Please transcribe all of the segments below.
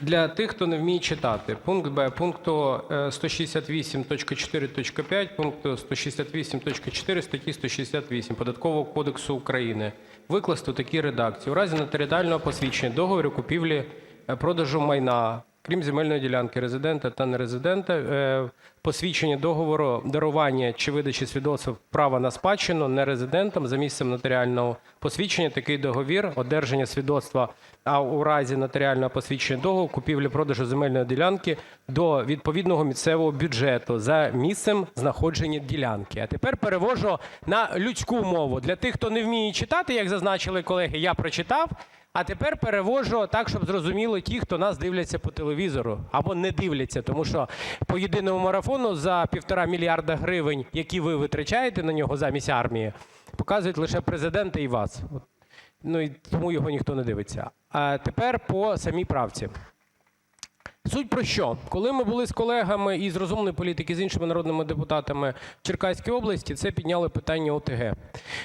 Для тих, хто не вміє читати. Пункт Б пункту е, 168.4.5 пункту 168.4 статті 168 Податкового кодексу України викласти у такій редакції. У разі нотаріального посвідчення договору купівлі е, продажу майна, крім земельної ділянки резидента та нерезидента, е, посвідчення договору дарування чи видачі свідоцтва права на спадщину нерезидентам за місцем нотаріального посвідчення такий договір, одержання свідоцтва, а у разі нотаріального посвідчення договору купівлі-продажу земельної ділянки до відповідного місцевого бюджету за місцем знаходження ділянки. А тепер перевожу на людську мову. Для тих, хто не вміє читати, як зазначили колеги, я прочитав. А тепер перевожу так, щоб зрозуміло ті, хто нас дивляться по телевізору або не дивляться, тому що по єдиному марафону за півтора мільярда гривень, які ви витрачаєте на нього замість армії, показують лише президента і вас. Ну і тому його ніхто не дивиться. А тепер по самій правці. Суть про що? Коли ми були з колегами із розумної політики, з іншими народними депутатами в Черкаській області, це підняли питання ОТГ.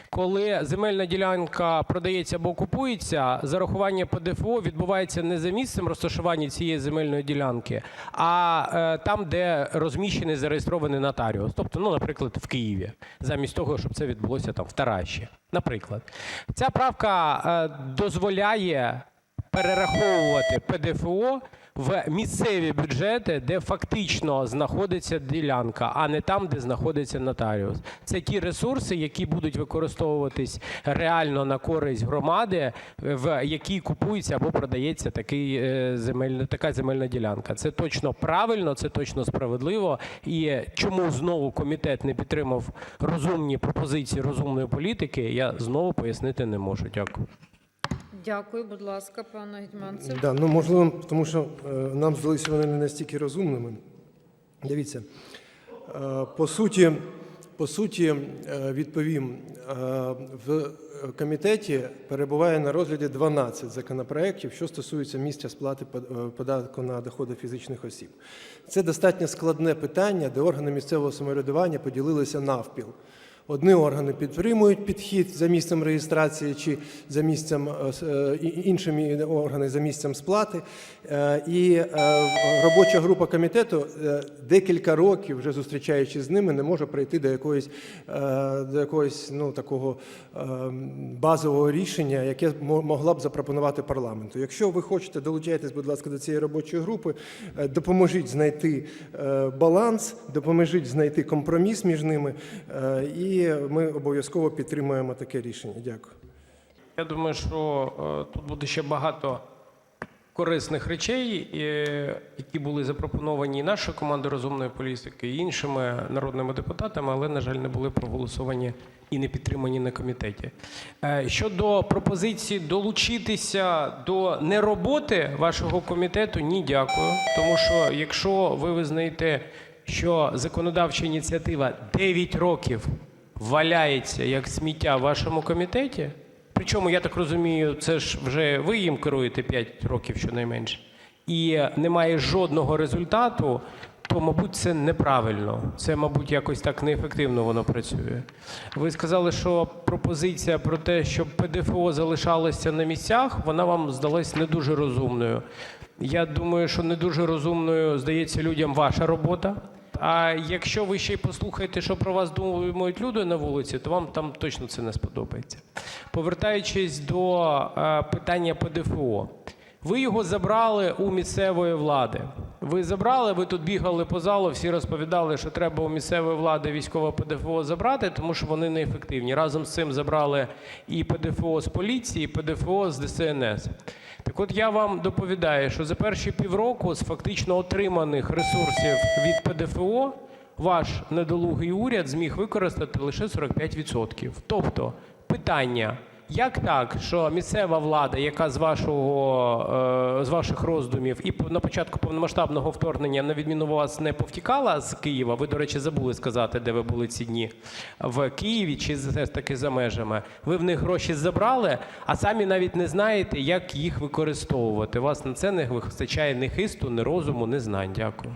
Коли земельна ділянка продається або купується, зарахування ПДФО відбувається не за місцем розташування цієї земельної ділянки, а е, там, де розміщений зареєстрований нотаріус. Тобто, ну, наприклад, в Києві, замість того, щоб це відбулося там в Тараші. Наприклад, ця правка е, дозволяє перераховувати ПДФО в місцеві бюджети, де фактично знаходиться ділянка, а не там, де знаходиться нотаріус. Це ті ресурси, які будуть використовуватись реально на користь громади, в якій купується або продається такий е, земельна, така земельна ділянка. Це точно правильно, це точно справедливо. І чому знову комітет не підтримав розумні пропозиції розумної політики, я знову пояснити не можу. Дякую. Дякую, будь ласка, пане Гетманцев. Да, ну можливо, тому що е, нам здалися вони не настільки розумними. Дивіться, е, по суті, по суті, е, відповім, е, в комітеті перебуває на розгляді 12 законопроєктів, що стосується місця сплати е, податку на доходи фізичних осіб. Це достатньо складне питання, де органи місцевого самоврядування поділилися навпіл. Одні органи підтримують підхід за місцем реєстрації чи за місцем е, е, і- інші органи за місцем сплати. Е, І робоча група комітету декілька років, вже зустрічаючись з ними, не може прийти до якоїсь, до якогось ну, такого базового рішення, яке могла б запропонувати парламенту. Якщо ви хочете, долучайтесь, будь ласка, до цієї робочої групи, допоможіть знайти баланс, допоможіть знайти компроміс між ними, е, і ми обов'язково підтримуємо таке рішення. Дякую. Я думаю, що е, тут буде ще багато корисних речей, е, які були запропоновані і нашою командою розумної політики, і іншими народними депутатами, але, на жаль, не були проголосовані і не підтримані на комітеті. Е, Щодо пропозиції долучитися до нероботи вашого комітету, ні, дякую. Тому що якщо ви визнаєте, що законодавча ініціатива 9 років валяється як сміття в вашому комітеті, причому, я так розумію, це ж вже ви їм керуєте 5 років щонайменше, і немає жодного результату, то, мабуть, це неправильно. Це, мабуть, якось так неефективно воно працює. Ви сказали, що пропозиція про те, щоб ПДФО залишалося на місцях, вона вам здалась не дуже розумною. Я думаю, що не дуже розумною здається людям ваша робота. А якщо ви ще й послухаєте, що про вас думають люди на вулиці, то вам там точно це не сподобається. Повертаючись до е, питання ПДФО, ви його забрали у місцевої влади. Ви забрали, ви тут бігали по залу, всі розповідали, що треба у місцевої влади військове ПДФО забрати, тому що вони неефективні. Разом з цим забрали і ПДФО з поліції, і ПДФО з ДСНС. Так от я вам доповідаю, що за перші півроку з фактично отриманих ресурсів від ПДФО ваш недолугий уряд зміг використати лише 45%. Тобто питання, як так, що місцева влада, яка з вашого е, з ваших роздумів і на початку повномасштабного вторгнення, на відміну вас, не повтікала з Києва? Ви, до речі, забули сказати, де ви були ці дні в Києві чи таки за межами. Ви в них гроші забрали, а самі навіть не знаєте, як їх використовувати. Вас на це не вистачає ні хисту, ні розуму, ні знань. Дякую.